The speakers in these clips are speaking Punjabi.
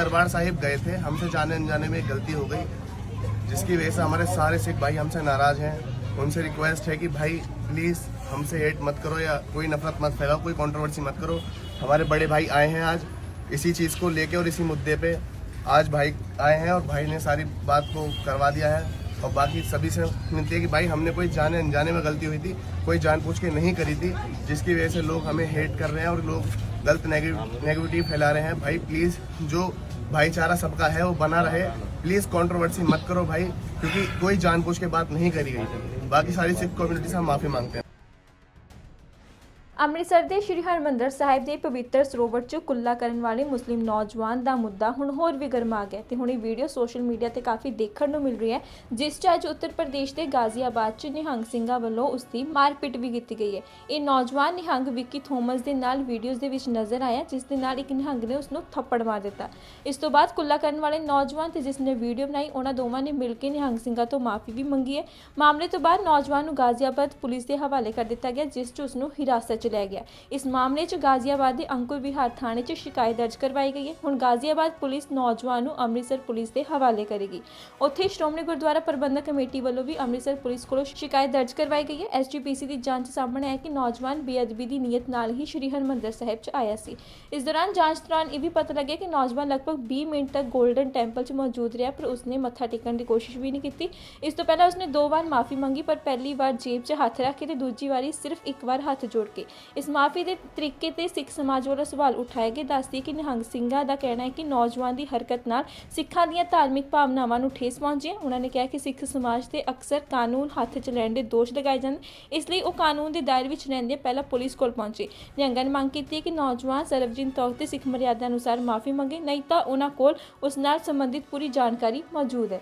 दरबार साहिब गए थे। हमसे जाने अनजाने में गलती हो गई, जिसकी वजह से हमारे सारे सिख भाई हमसे नाराज़ हैं। उनसे रिक्वेस्ट है कि भाई प्लीज़ हमसे हेट मत करो या कोई नफरत मत फैलाओ, कोई कंट्रोवर्सी मत करो। हमारे बड़े भाई आए हैं आज इसी चीज़ को लेके और इसी मुद्दे पे। आज भाई आए हैं और भाई ने सारी बात को करवा दिया है। और बाकी सभी से मिलती है कि भाई, हमने कोई जाने अनजाने में गलती हुई थी, कोई जानबूझ के नहीं करी थी, जिसकी वजह से लोग हमें हेट कर रहे हैं और लोग गलत नेगेटिविटी फैला रहे हैं। भाई प्लीज़ जो भाईचारा सबका है वो बना रहे प्लीज़ कंट्रोवर्सी मत करो भाई क्योंकि कोई जानबूझ के बात नहीं करी गई थी बाकी सारी सिख कम्युनिटी से हम माफ़ी मांगते हैं ਅੰਮ੍ਰਿਤਸਰ ਦੇ ਸ਼੍ਰੀ ਹਰਮੰਦਰ ਸਾਹਿਬ ਦੇ ਪਵਿੱਤਰ ਸਰੋਵਰ 'ਚ ਕੁੱਲਾ ਕਰਨ ਵਾਲੇ ਮੁਸਲਿਮ ਨੌਜਵਾਨ ਦਾ ਮੁੱਦਾ ਹੁਣ ਹੋਰ ਵੀ ਗਰਮਾ ਗਿਆ ਤੇ ਹੁਣ ਇਹ ਵੀਡੀਓ ਸੋਸ਼ਲ ਮੀਡੀਆ ਤੇ ਕਾਫੀ ਦੇਖਣ ਨੂੰ ਮਿਲ ਰਹੀ ਹੈ, ਜਿਸ 'ਚ ਅੱਜ ਉੱਤਰ ਪ੍ਰਦੇਸ਼ ਦੇ ਗਾਜ਼ੀਆਬਾਦ 'ਚ ਨਿਹੰਗ ਸਿੰਘਾਂ ਵੱਲੋਂ ਉਸ ਦੀ ਮਾਰਪਿਟ ਵੀ ਕੀਤੀ ਗਈ ਹੈ। ਇਹ ਨੌਜਵਾਨ ਨਿਹੰਗ ਵਿੱਕੀ ਥੋਮਸ ਦੇ ਨਾਲ ਵੀਡੀਓਜ਼ ਦੇ ਵਿੱਚ ਨਜ਼ਰ ਆਇਆ, ਜਿਸ ਦੇ ਨਾਲ ਇੱਕ ਨਿਹੰਗ ਨੇ ਉਸ ਨੂੰ ਥੱਪੜ ਮਾਰ ਦਿੱਤਾ। ਇਸ ਤੋਂ ਬਾਅਦ ਕੁੱਲਾ ਕਰਨ ਵਾਲੇ ਨੌਜਵਾਨ ਤੇ ਜਿਸ ਨੇ ਵੀਡੀਓ ਬਣਾਈ, ਉਹਨਾਂ ਦੋਵਾਂ ਨੇ ਮਿਲ ਕੇ ਨਿਹੰਗ ਸਿੰਘਾਂ ਤੋਂ ਮਾਫੀ ਵੀ ਮੰਗੀ ਹੈ। ਮਾਮਲੇ ਤੋਂ ਬਾਅਦ ਨੌਜਵਾਨ ਨੂੰ ਗਾਜ਼ੀਆਬਾਦ ਪੁਲਿਸ ਦੇ ਹਵਾਲੇ ਕਰ ਦਿੱਤਾ ਗਿਆ, ਜਿਸ 'ਚ ਉਸ ਨੂੰ ਹਿਰਾਸਤ 'ਚ ਲੈ ਗਿਆ। ਇਸ ਮਾਮਲੇ 'ਚ ਗਾਜ਼ੀਆਬਾਦ ਦੇ ਅੰਕੁਰ ਵਿਹਾਰ ਥਾਣੇ 'ਚ ਸ਼ਿਕਾਇਤ ਦਰਜ ਕਰਵਾਈ ਗਈ ਹੈ। ਹੁਣ ਗਾਜ਼ੀਆਬਾਦ ਪੁਲਿਸ ਨੌਜਵਾਨ ਨੂੰ ਅੰਮ੍ਰਿਤਸਰ ਪੁਲਿਸ ਦੇ ਹਵਾਲੇ ਕਰੇਗੀ। ਉੱਥੇ ਸ਼੍ਰੋਮਣੀ ਗੁਰਦੁਆਰਾ ਪ੍ਰਬੰਧਕ ਕਮੇਟੀ ਵੱਲੋਂ ਵੀ ਅੰਮ੍ਰਿਤਸਰ ਪੁਲਿਸ ਕੋਲੋਂ ਸ਼ਿਕਾਇਤ ਦਰਜ ਕਰਵਾਈ ਗਈ ਹੈ। ਐਸਜੀਪੀਸੀ ਦੀ ਜਾਂਚ ਸਾਹਮਣੇ ਆਇਆ ਕਿ ਨੌਜਵਾਨ ਬੇਅਦਬੀ ਦੀ ਨੀਅਤ ਨਾਲ ਹੀ ਸ਼੍ਰੀ ਹਰਮੰਦਰ ਸਾਹਿਬ 'ਚ ਆਇਆ ਸੀ। ਇਸ ਦੌਰਾਨ ਜਾਂਚ ਦੌਰਾਨ ਇਹ ਵੀ ਪਤਾ ਲੱਗਿਆ ਕਿ ਨੌਜਵਾਨ ਲਗਭਗ 20 ਮਿੰਟ ਤੱਕ ਗੋਲਡਨ ਟੈਂਪਲ 'ਚ ਮੌਜੂਦ ਰਿਹਾ, ਪਰ ਉਸਨੇ ਮੱਥਾ ਟੇਕਣ ਦੀ ਕੋਸ਼ਿਸ਼ ਵੀ ਨਹੀਂ ਕੀਤੀ। ਇਸ ਤੋਂ ਪਹਿਲਾਂ ਉਸਨੇ ਦੋ ਵਾਰ ਮਾਫੀ ਮੰਗੀ, ਪਰ ਪਹਿਲੀ ਵਾਰ ਜੇਬ 'ਚ ਹੱਥ ਰੱਖ ਕੇ ਤੇ ਦੂਜੀ ਵਾਰੀ ਸਿਰਫ ਇੱਕ ਵਾਰ ਹੱਥ ਜੋੜ ਕੇ। ਇਸ ਮਾਫੀ ਦੇ ਤਰੀਕੇ ਤੇ ਸਿੱਖ ਸਮਾਜ ਵੱਲੋਂ ਸਵਾਲ ਉਠਾਏ ਗਏ। ਦੱਸਦੀ ਕਿ ਨਿਹੰਗ ਸਿੰਘਾਂ ਦਾ ਕਹਿਣਾ ਹੈ ਕਿ ਨੌਜਵਾਨ ਦੀ ਹਰਕਤ ਨਾਲ ਸਿੱਖਾਂ ਦੀਆਂ ਧਾਰਮਿਕ ਭਾਵਨਾਵਾਂ ਨੂੰ ਠੇਸ ਪਹੁੰਚੀ ਹੈ। ਉਹਨਾਂ ਨੇ ਕਿਹਾ ਕਿ ਸਿੱਖ ਸਮਾਜ ਤੇ ਅਕਸਰ ਕਾਨੂੰਨ ਹੱਥ 'ਚ ਲੈਣ ਦੇ ਦੋਸ਼ ਲਗਾਏ ਜਾਂਦੇ ਇਸ ਲਈ ਉਹ ਕਾਨੂੰਨ ਦੇ ਦਾਇਰੇ ਵਿੱਚ ਰਹਿੰਦੇ ਪਹਿਲਾਂ ਪੁਲਿਸ ਕੋਲ ਪਹੁੰਚੇ। ਨਿਹੰਗਾਂ ਨੇ ਮੰਗ ਕੀਤੀ ਹੈ ਕਿ ਨੌਜਵਾਨ ਸਰਬਜੀਤ ਤੌਰ ਤੇ ਸਿੱਖ ਮਰਿਆਦਾ ਅਨੁਸਾਰ ਮਾਫੀ ਮੰਗੇ। ਨਹੀਂ ਤਾਂ ਉਹਨਾਂ ਕੋਲ ਉਸ ਨਾਲ ਸੰਬੰਧਿਤ ਪੂਰੀ ਜਾਣਕਾਰੀ ਮੌਜੂਦ ਹੈ।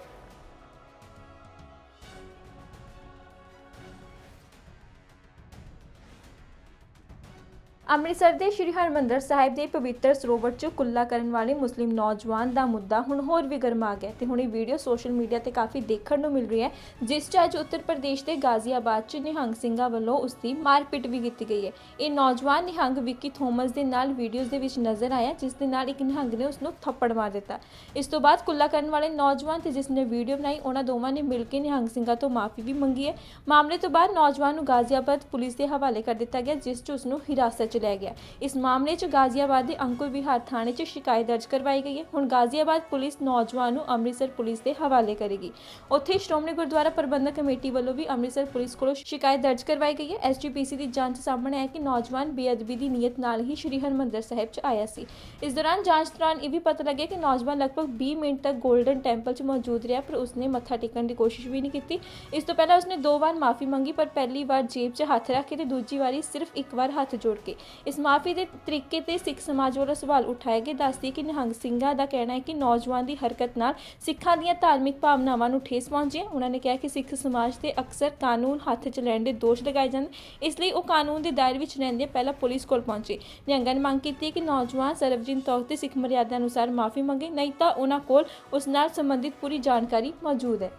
ਅੰਮ੍ਰਿਤਸਰ ਦੇ ਸ਼੍ਰੀ ਹਰਮੰਦਰ ਸਾਹਿਬ ਦੇ ਪਵਿੱਤਰ ਸਰੋਵਰ 'ਚ ਕੁੱਲਾ ਕਰਨ ਵਾਲੇ ਮੁਸਲਿਮ ਨੌਜਵਾਨ ਦਾ ਮੁੱਦਾ ਹੁਣ ਹੋਰ ਵੀ ਗਰਮਾ ਗਿਆ ਤੇ ਹੁਣ ਇਹ ਵੀਡੀਓ ਸੋਸ਼ਲ ਮੀਡੀਆ ਤੇ ਕਾਫੀ ਦੇਖਣ ਨੂੰ ਮਿਲ ਰਹੀ ਹੈ, ਜਿਸ 'ਚ ਅੱਜ ਉੱਤਰ ਪ੍ਰਦੇਸ਼ ਦੇ ਗਾਜ਼ੀਆਬਾਦ 'ਚ ਨਿਹੰਗ ਸਿੰਘਾਂ ਵੱਲੋਂ ਉਸ ਦੀ ਮਾਰਪਿਟ ਵੀ ਕੀਤੀ ਗਈ ਹੈ। ਇਹ ਨੌਜਵਾਨ ਨਿਹੰਗ ਵਿੱਕੀ ਥੋਮਸ ਦੇ ਨਾਲ ਵੀਡੀਓਜ਼ ਦੇ ਵਿੱਚ ਨਜ਼ਰ ਆਇਆ, ਜਿਸ ਦੇ ਨਾਲ ਇੱਕ ਨਿਹੰਗ ਨੇ ਉਸ ਨੂੰ ਥੱਪੜ ਮਾਰ ਦਿੱਤਾ। ਇਸ ਤੋਂ ਬਾਅਦ ਕੁੱਲਾ ਕਰਨ ਵਾਲੇ ਨੌਜਵਾਨ ਤੇ ਜਿਸ ਨੇ ਵੀਡੀਓ ਬਣਾਈ, ਉਹਨਾਂ ਦੋਵਾਂ ਨੇ ਮਿਲ ਕੇ ਨਿਹੰਗ ਸਿੰਘਾਂ ਤੋਂ ਮਾਫੀ ਵੀ ਮੰਗੀ ਹੈ। ਮਾਮਲੇ ਤੋਂ ਬਾਅਦ ਨੌਜਵਾਨ ਨੂੰ ਗਾਜ਼ੀਆਬਾਦ ਪੁਲਿਸ ਦੇ ਹਵਾਲੇ ਕਰ ਦਿੱਤਾ ਗਿਆ, ਜਿਸ 'ਚ ਉਸ ਨੂੰ ਹਿਰਾਸਤ ਲੈ ਗਿਆ। ਇਸ ਮਾਮਲੇ 'ਚ ਗਾਜ਼ੀਆਬਾਦ ਦੇ ਅੰਕੁਰ ਵਿਹਾਰ ਥਾਣੇ 'ਚ ਸ਼ਿਕਾਇਤ ਦਰਜ ਕਰਵਾਈ ਗਈ ਹੈ। ਹੁਣ ਗਾਜ਼ੀਆਬਾਦ ਪੁਲਿਸ ਨੌਜਵਾਨ ਨੂੰ ਅੰਮ੍ਰਿਤਸਰ ਪੁਲਿਸ ਦੇ ਹਵਾਲੇ ਕਰੇਗੀ। ਉੱਥੇ ਸ਼੍ਰੋਮਣੀ ਗੁਰਦੁਆਰਾ ਪ੍ਰਬੰਧਕ ਕਮੇਟੀ ਵੱਲੋਂ ਵੀ ਅੰਮ੍ਰਿਤਸਰ ਪੁਲਿਸ ਕੋਲੋਂ ਸ਼ਿਕਾਇਤ ਦਰਜ ਕਰਵਾਈ ਗਈ ਹੈ। ਐਸਜੀਪੀਸੀ ਦੀ ਜਾਂਚ ਸਾਹਮਣੇ ਆਇਆ ਕਿ ਨੌਜਵਾਨ ਬੇਅਦਬੀ ਦੀ ਨੀਅਤ ਨਾਲ ਹੀ ਸ਼੍ਰੀ ਹਰਮੰਦਰ ਸਾਹਿਬ 'ਚ ਆਇਆ ਸੀ। ਇਸ ਦੌਰਾਨ ਜਾਂਚ ਦੌਰਾਨ ਇਹ ਵੀ ਪਤਾ ਲੱਗਿਆ ਕਿ ਨੌਜਵਾਨ ਲਗਭਗ 20 ਮਿੰਟ ਤੱਕ ਗੋਲਡਨ ਟੈਂਪਲ 'ਚ ਮੌਜੂਦ ਰਿਹਾ, ਪਰ ਉਸਨੇ ਮੱਥਾ ਟੇਕਣ ਦੀ ਕੋਸ਼ਿਸ਼ ਵੀ ਨਹੀਂ ਕੀਤੀ। ਇਸ ਤੋਂ ਪਹਿਲਾਂ ਉਸਨੇ ਦੋ ਵਾਰ ਮਾਫੀ ਮੰਗੀ, ਪਰ ਪਹਿਲੀ ਵਾਰ ਜੇਬ 'ਚ ਹੱਥ ਰੱਖ ਕੇ ਤੇ ਦੂਜੀ ਵਾਰੀ ਸਿਰਫ ਇੱਕ ਵਾਰ ਹੱਥ ਜੋੜ ਕੇ। ਇਸ ਮਾਫੀ ਦੇ ਤਰੀਕੇ ਤੇ ਸਿੱਖ ਸਮਾਜ ਵੱਲੋਂ ਸਵਾਲ ਉਠਾਏ ਗਏ। ਦੱਸਦੀ ਕਿ ਨਿਹੰਗ ਸਿੰਘਾਂ ਦਾ ਕਹਿਣਾ ਹੈ ਕਿ ਨੌਜਵਾਨ ਦੀ ਹਰਕਤ ਨਾਲ ਸਿੱਖਾਂ ਦੀਆਂ ਧਾਰਮਿਕ ਭਾਵਨਾਵਾਂ ਨੂੰ ਠੇਸ ਪਹੁੰਚੀ ਹੈ। ਉਹਨਾਂ ਨੇ ਕਿਹਾ ਕਿ ਸਿੱਖ ਸਮਾਜ ਤੇ ਅਕਸਰ ਕਾਨੂੰਨ ਹੱਥ 'ਚ ਲੈਣ ਦੇ ਦੋਸ਼ ਲਗਾਏ ਜਾਂਦੇ ਇਸ ਲਈ ਉਹ ਕਾਨੂੰਨ ਦੇ ਦਾਇਰੇ ਵਿੱਚ ਰਹਿੰਦੇ ਪਹਿਲਾਂ ਪੁਲਿਸ ਕੋਲ ਪਹੁੰਚੇ। ਨਿਹੰਗਾਂ ਨੇ ਮੰਗ ਕੀਤੀ ਕਿ ਨੌਜਵਾਨ ਸਰਬਜੀਤ ਤੌਰ ਤੇ ਸਿੱਖ ਮਰਿਆਦਾ ਅਨੁਸਾਰ ਮਾਫੀ ਮੰਗੇ, ਨਹੀਂ ਤਾਂ ਉਹਨਾਂ ਕੋਲ ਉਸ ਨਾਲ ਸੰਬੰਧਿਤ ਪੂਰੀ ਜਾਣਕਾਰੀ ਮੌਜੂਦ ਹੈ।